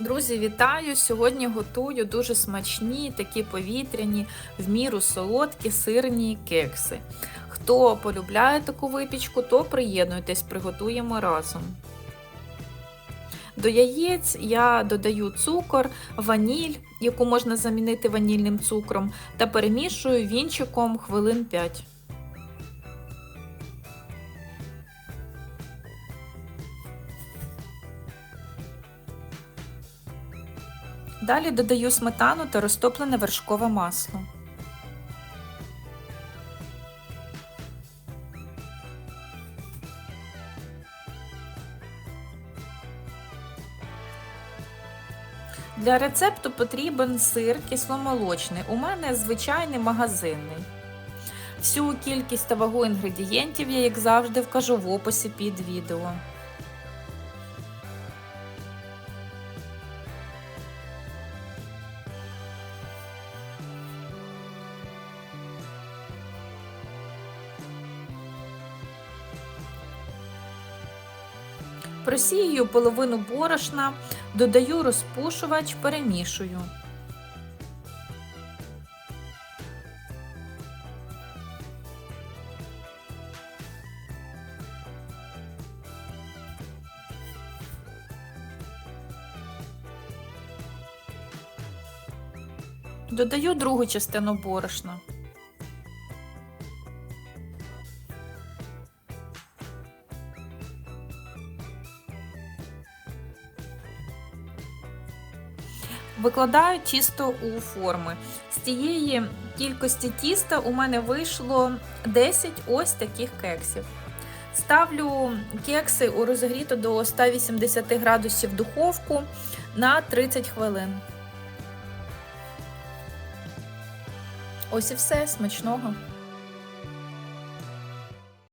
Друзі, вітаю! Сьогодні готую дуже смачні, такі повітряні, в міру солодкі сирні кекси. Хто полюбляє таку випічку, то приєднуйтесь, приготуємо разом. До яєць я додаю цукор, ваніль, яку можна замінити ванільним цукром, та перемішую вінчиком хвилин 5. Далі додаю сметану та розтоплене вершкове масло. Для рецепту потрібен сир кисломолочний. У мене звичайний магазинний. Всю кількість та вагу інгредієнтів я, як завжди, вкажу в описі під відео. Просію половину борошна, додаю розпушувач, перемішую. Додаю другу частину борошна. Викладаю тісто у форми. З тієї кількості тіста у мене вийшло 10 ось таких кексів. Ставлю кекси у розігріту до 180 градусів духовку на 30 хвилин. Ось і все смачного.